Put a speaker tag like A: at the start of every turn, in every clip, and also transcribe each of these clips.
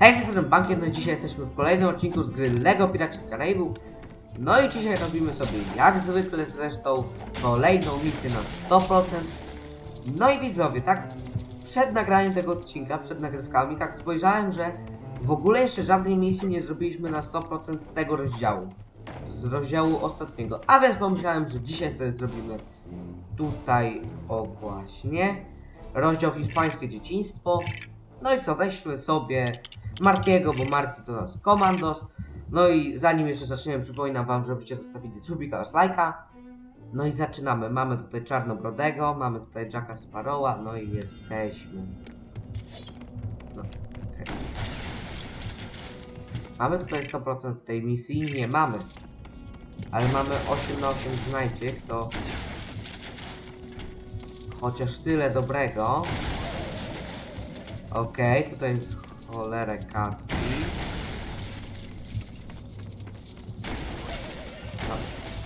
A: Hej, z tym bankiem, no dzisiaj jesteśmy w kolejnym odcinku z gry LEGO Piraci z Karaibów. No i dzisiaj robimy sobie jak zwykle zresztą kolejną misję na 100%. No i widzowie, tak przed nagraniem tego odcinka, przed nagrywkami, tak spojrzałem, że w ogóle jeszcze żadnej misji nie zrobiliśmy na 100% z tego rozdziału. Z rozdziału ostatniego. A więc pomyślałem, że dzisiaj sobie zrobimy tutaj, o właśnie, rozdział hiszpańskie dzieciństwo. No i co, weźmy sobie Martiego, bo Marti to nas komandos. No i zanim jeszcze zaczniemy, przypominam wam, żebyście zostawili subika oraz lajka. No i zaczynamy. Mamy tutaj Czarnobrodego, mamy tutaj Jacka Sparrowa, no i jesteśmy. No, okej. Mamy tutaj 100% tej misji? Nie mamy. Ale mamy 8 na 8 znajdziek, to chociaż tyle dobrego. Okej, tutaj jest cholerę kaski.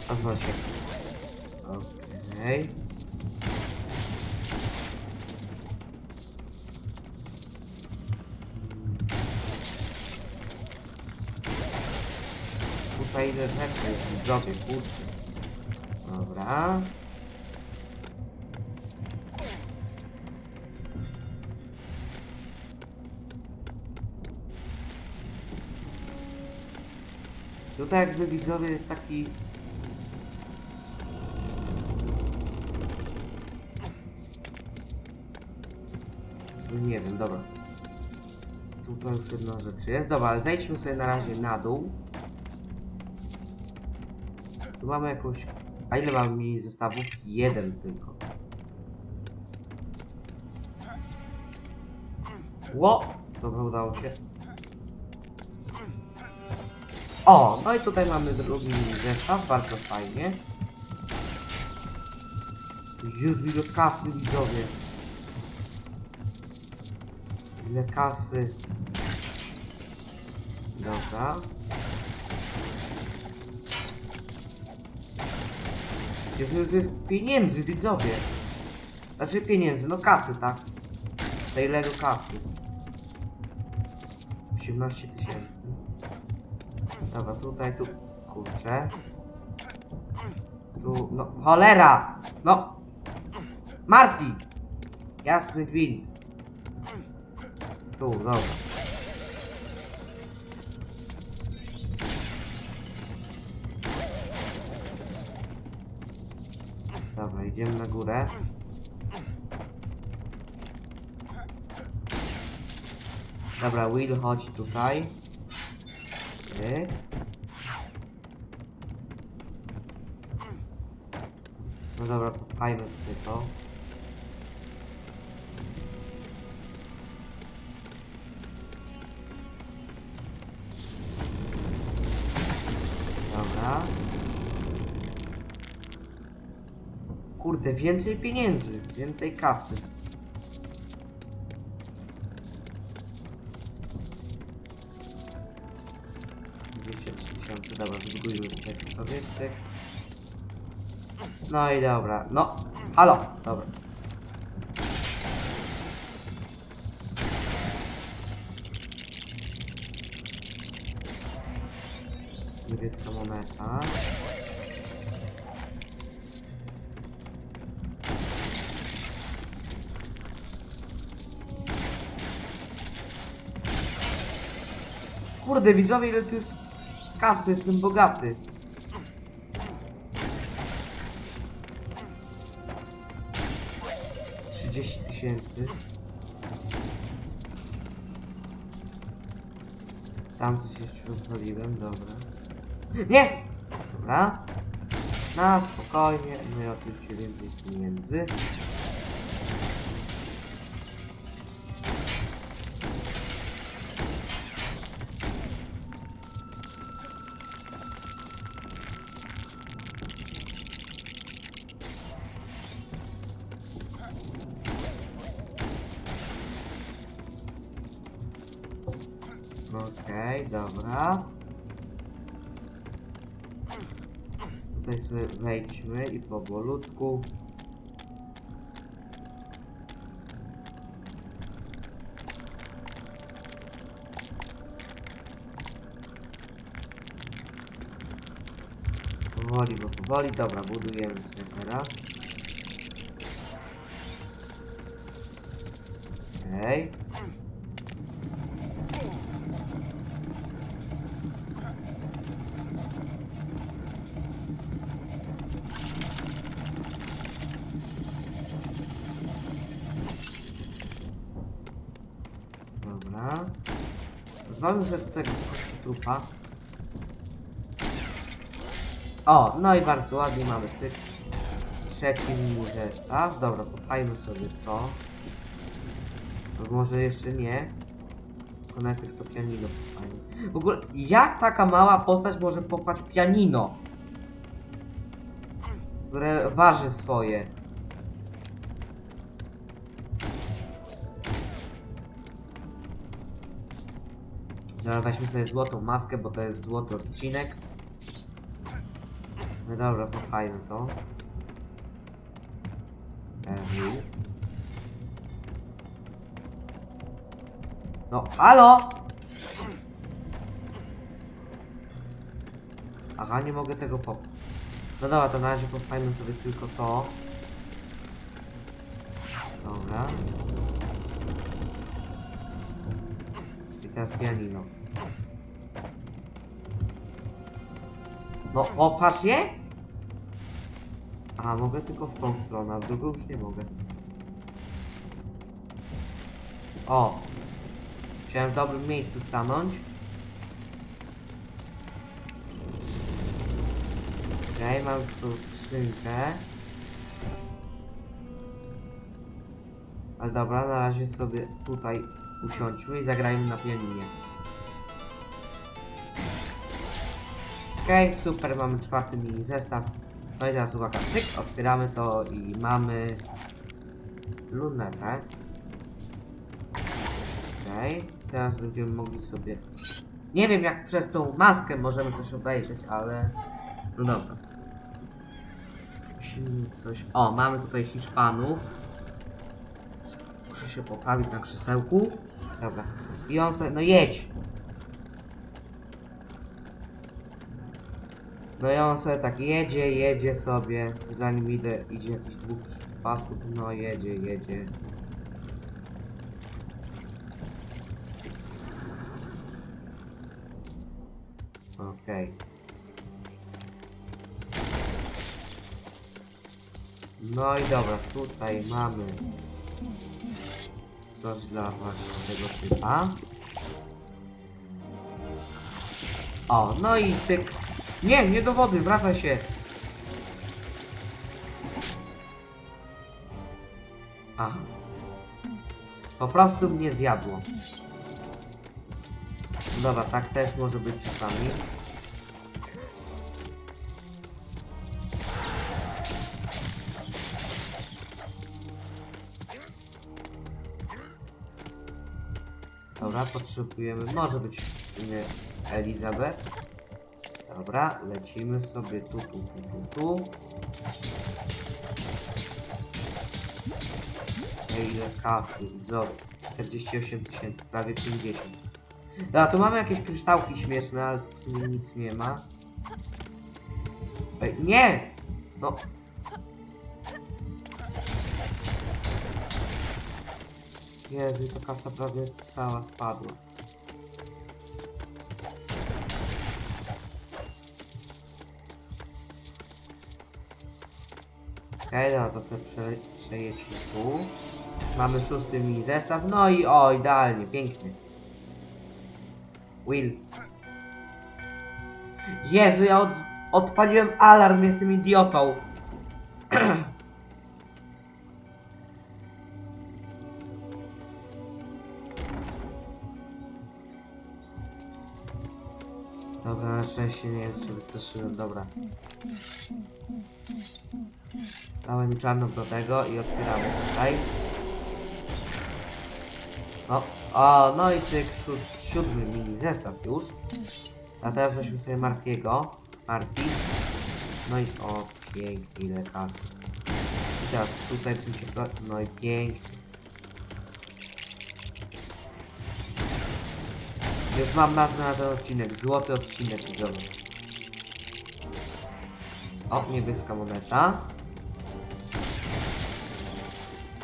A: Pozwól się. Okej. Tutaj ile rzeczy jest widzowie, kurczę. Dobra. Tutaj jakby widzowie jest taki... No nie wiem, dobra. Tutaj już jedna rzecz jest. Dobra, ale zejdźmy sobie na razie na dół. Tu mamy jakąś... A ile mamy mi zestawów? Jeden tylko. Ło! Dobra, udało się. O, no i tutaj mamy drugi zestaw, bardzo fajnie. Jezu, ile kasy widzowie. Ile kasy. Dobra. To jest pieniędzy widzowie. Znaczy pieniędzy, no kasy, tak? Tej Lego kasy. 18 tysięcy. Dobra, tutaj, tu, kurczę. Tu, no, cholera! No! Marty! Jasny gwint. Tu, dobra. Dobra, idziemy na górę. Dobra, Will, chodź tutaj. Cyk. No dobra, popchajmy tutaj to. Dobra. Kurde, więcej pieniędzy, więcej kasy. Dwieście trzy tysiące, dobra, zbudujmy tutaj sobie, cyk. No i dobra, no, halo, dobra. Niebieska moneta. Kurde, widzowie, ile tu jest kasy, jestem bogaty. Trzydzieści tysięcy. Tam coś jeszcze rozwaliłem, dobra. Nie! Dobra. Na spokojnie, no i oczywiście więcej pieniędzy. Okej, okay, dobra. Tutaj sobie wejdźmy i powolutku. Powoli, bo powoli. Dobra, budujemy sobie teraz. Okej. Okay. Sobie do tego trupa. O, no i bardzo ładnie mamy cyk. Trzeci mini zestaw. Dobra, popchajmy sobie to. Może jeszcze nie. Tylko najpierw to pianino popchajmy. W ogóle, jak taka mała postać może popchać pianino? Które waży swoje. Dobra, weźmy sobie złotą maskę, bo to jest złoty odcinek. No dobra, popchajmy to. Ewu. No, halo! Aha, nie mogę tego pop. No dobra, to na razie popchajmy sobie tylko to. Dobra. Teraz pianino. No, opatrz je? A, mogę tylko w tą stronę, a w drugą już nie mogę. O! Chciałem w dobrym miejscu stanąć. Okej, mam tu skrzynkę. Ale dobra, na razie sobie tutaj usiądźmy i zagrajmy na pianinie. Okej, super, mamy czwarty mini zestaw. No i teraz uwaga, cyk, otwieramy to i mamy lunetę. Okej, teraz będziemy mogli sobie... Nie wiem jak przez tą maskę możemy coś obejrzeć, ale... No dobra. Musimy coś... O, mamy tutaj Hiszpanów. Się poprawić na krzesełku. Dobra. I on sobie... No jedź! No i on sobie tak jedzie, jedzie sobie, zanim idę, idzie jakiś dwóch pasów, no jedzie, jedzie. Okej. No i dobra, tutaj mamy coś dla właśnie tego typa. O, no i cyk. Nie, nie do wody, wraca się. Aha. Po prostu mnie zjadło. Dobra, tak też może być czasami. Dobra, potrzebujemy, może być Elizabeth. Dobra, lecimy sobie tu, tu, tu, tu, tu. No ile kasy, widzowie. 48 tysięcy, prawie 50. Dobra, tu mamy jakieś kryształki śmieszne, ale sumie nic nie ma. Ej, nie! No. Jezu, ta kasa prawie cała spadła. Okej, okay, to sobie prze, przejedźmy tu. Mamy szósty mini zestaw, no i o, idealnie, pięknie. Will. Jezu, ja od, odpaliłem alarm, jestem idiotą. Na szczęście nie wiem, czy wystraszyłem, dobra. Dałem czarną do tego i otwieramy tutaj. O, o, no i cyk, sió- siódmy mini zestaw już. A teraz weźmy sobie Martiego. Marti. No i o, pięknie, ile kasy. I teraz tutaj mi no i pięknie. Już mam nazwę na ten odcinek, złoty odcinek widzowy. O, niebieska moneta.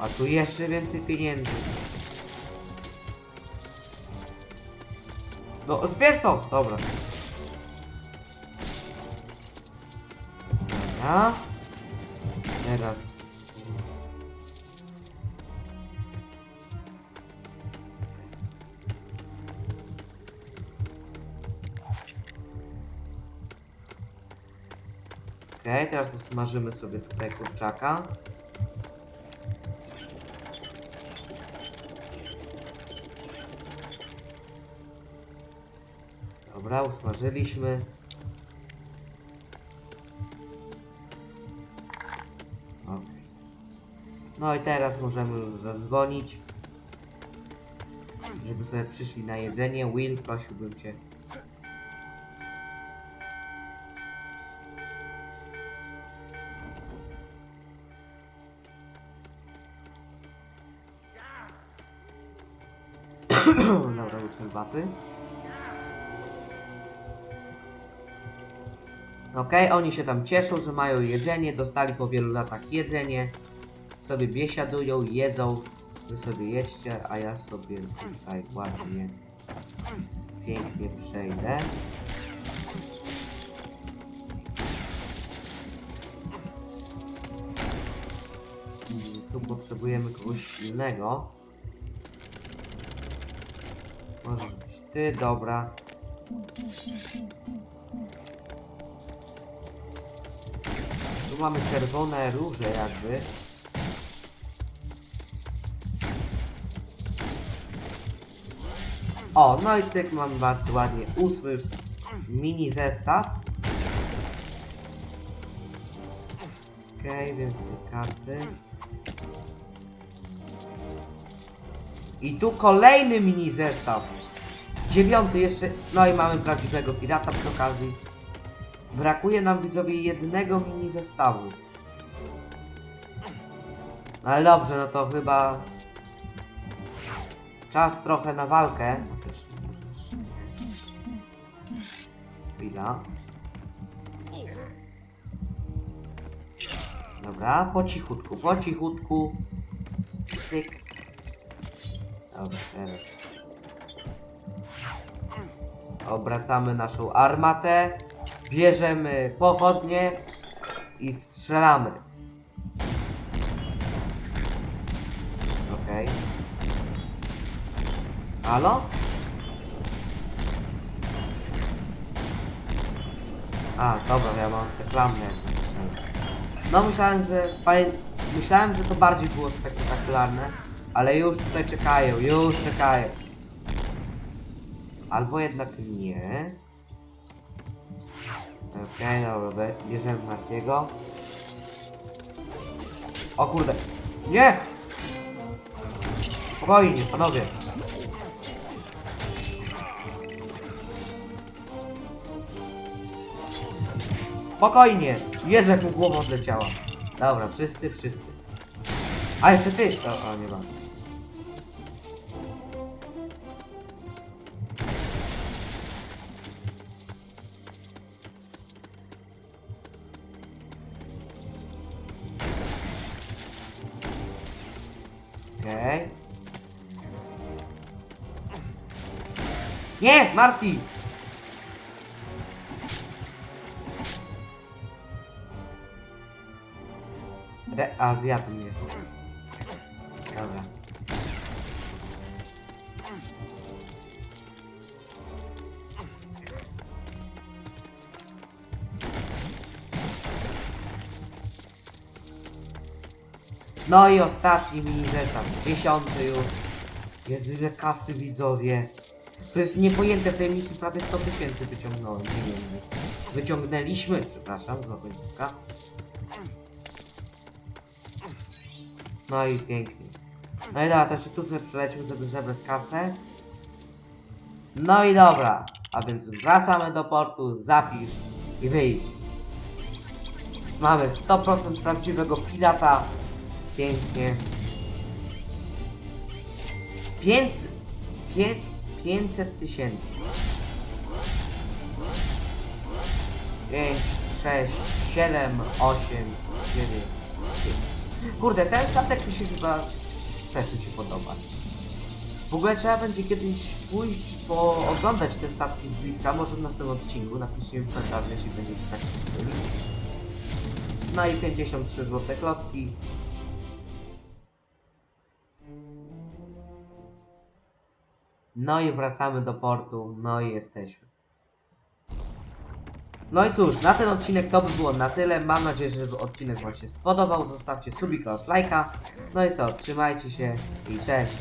A: A tu jeszcze więcej pieniędzy. No, zbierz to! Dobra. Dobra. Teraz. Okej, teraz smażymy sobie tutaj kurczaka. Dobra, usmażyliśmy. No i teraz możemy zadzwonić. Żeby sobie przyszli na jedzenie. Will, prosiłbym cię. Dobra, już baty. Okej, oni się tam cieszą, że mają jedzenie, dostali po wielu latach jedzenie. Sobie biesiadują, jedzą. Wy sobie jedźcie, a ja sobie tutaj ładnie, pięknie przejdę. Tu potrzebujemy kogoś silnego. Możesz być ty, dobra. Tu mamy czerwone róże jakby. O, no i cyk mamy bardzo ładnie ósmy mini zestaw. Okej, więcej kasy. I tu kolejny mini zestaw. Dziewiąty jeszcze, no i mamy prawdziwego pirata przy okazji. Brakuje nam widzowie jednego mini zestawu. No ale dobrze, no to chyba czas trochę na walkę. Chwila. Dobra, po cichutku, po cichutku. Cyk. Dobra, teraz. Obracamy naszą armatę. Bierzemy pochodnie i strzelamy. Okej. Halo? A, dobra, ja mam te napisane. No myślałem, że myślałem, że to bardziej było spektakularne, ale już tutaj czekają, już czekają. Albo jednak nie. Okej, dobra, be- bierzemy Martiego. O kurde. Nie! Spokojnie, panowie. Spokojnie. Jak mu głowa odleciała. Dobra, wszyscy, wszyscy. A jeszcze ty! O, o nie ma. Nie, Marty! Re a, zjadł mnie. Dobra. No i ostatni mini dziesiąty już. Jest ile kasy widzowie. To jest niepojęte, w tej misji prawie 100 tysięcy wyciągnąłem pieniędzy. Wyciągnęliśmy, przepraszam, zła końcówka. No i pięknie. No i dobra, to jeszcze tu sobie przelecił, żeby zebrać kasę. No i dobra, a więc wracamy do portu, zapisz i wyjdź. Mamy 100% prawdziwego pirata. Pięknie. 500, pię, 500 tysięcy. 5, 6, 7, 8, 9, 10. Kurde, ten statek mi się chyba też mi się podoba. W ogóle trzeba będzie kiedyś pójść, po oglądać te statki z bliska, może w następnym odcinku, napiszcie w komentarzu, jeśli będziecie tak chcieli. No i 53 złote klocki. No i wracamy do portu, no i jesteśmy. No i cóż, na ten odcinek to by było na tyle. Mam nadzieję, że odcinek Wam się spodobał. Zostawcie subika oraz lajka. No i co, trzymajcie się i cześć.